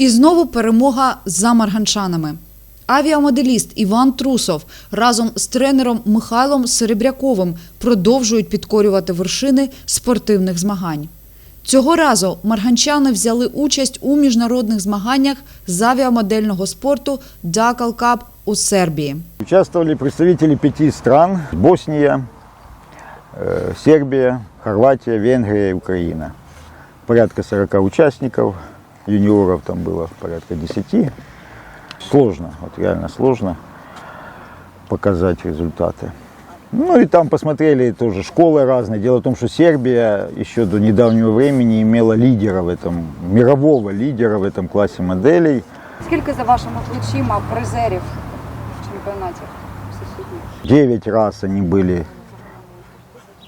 І знову перемога за марганчанами. Авіамоделіст Іван Трусов разом з тренером Михайлом Серебряковим продовжують підкорювати вершини спортивних змагань. Цього разу марганчани взяли участь у міжнародних змаганнях з авіамодельного спорту Дакал Кап у Сербії. Участвовали представители пяти стран. Босния, э, Сербия, Хорватия, Венгрия и Украина. Порядка 40 участников, юниоров там было порядка 10. Сложно, вот реально сложно показать результаты. Ну и там посмотрели тоже школы разные. Дело в том, что Сербия еще до недавнего времени имела лидера в этом, мирового лидера в этом классе моделей. Скільки за вашими плечима призерів в чемпіонаті всесвітніх? Девять раз они были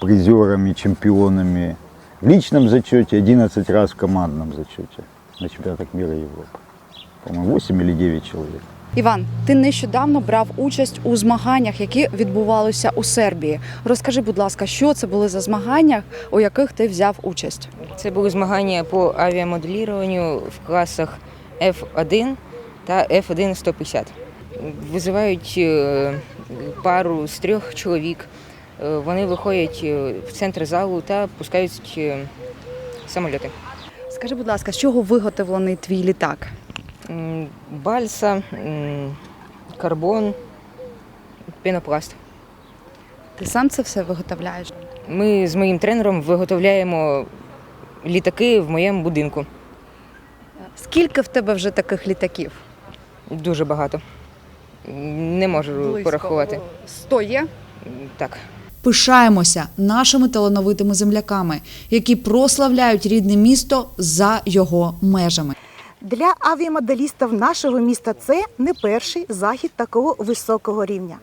призерами, чемпионами в личном зачете, 11 раз в командном зачете На чемпионатах мира и Европы. По-моему, 8 или 9 человек. Іван, ти нещодавно брав участь у змаганнях, які відбувалися у Сербії. Розкажи, будь ласка, що це були за змагання, у яких ти взяв участь? Це були змагання по авіамоделіруванню в класах F1 та F1 150. Визивають е, пару з трьох чоловік. Е, Вони виходять е, в центр залу та пускають самольоти. Скажи, будь ласка, з чого виготовлений твій літак? Бальса, карбон, пенопласт. Ти сам це все виготовляєш? Ми з моїм тренером виготовляємо літаки в моєму будинку. Скільки в тебе вже таких літаків? Дуже багато. Не можу порахувати. Сто є? Так. Пишаємося нашими талановитими земляками, які прославляють рідне місто за його межами. Для авіамоделістів нашого міста це не перший захід такого високого рівня.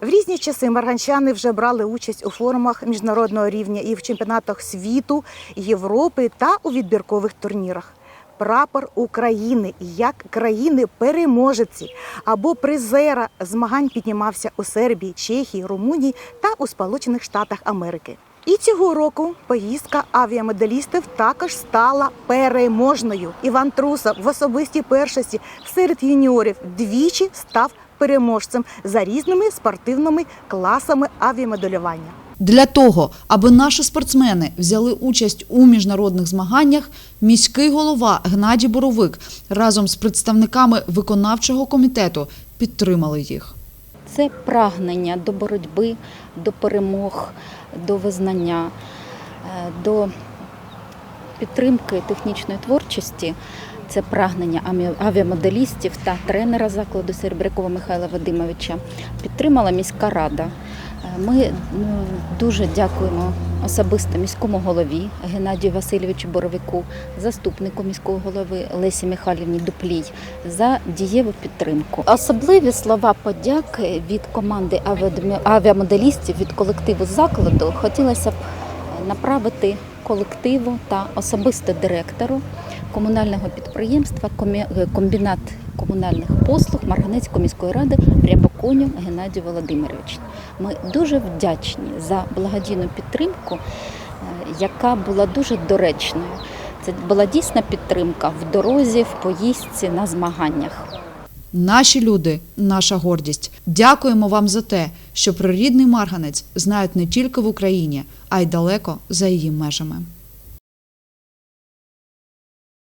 В різні часи марганчани вже брали участь у форумах міжнародного рівня і в чемпіонатах світу, Європи та у відбіркових турнірах. Прапор України як країни-переможеці або призера змагань піднімався у Сербії, Чехії, Румунії та у Сполучених Штатах Америки. І цього року поїздка авіамоделістів також стала переможною. Іван Трусов в особистій першості серед юніорів двічі став переможцем за різними спортивними класами авіамоделювання. Для того, аби наші спортсмени взяли участь у міжнародних змаганнях, міський голова Гнадій Боровик разом з представниками виконавчого комітету підтримали їх. Це прагнення до боротьби, до перемог, до визнання, е, до підтримки технічної творчості. Це прагнення авіамоделістів та тренера закладу Серебрякова Михайла Вадимовича. Підтримала міська рада. Е, Ми ну, дуже дякуємо особисто міському голові Геннадію Васильовичу Боровику, заступнику міського голови Лесі Михайлівні Дуплій за дієву підтримку. Особливі слова подяки від команди авіамоделістів від колективу закладу хотілося б направити колективу та особисто директору комунального підприємства «Комі- комбінат комунальних послуг Марганецької міської ради Рябоконю Геннадію Володимировичу. Ми дуже вдячні за благодійну підтримку, е, яка була дуже доречною. Це була дійсна підтримка в дорозі, в поїздці на змаганнях. Наші люди наша гордість. Дякуємо вам за те, що про рідний марганець знають не тільки в Україні, а й далеко за її межами.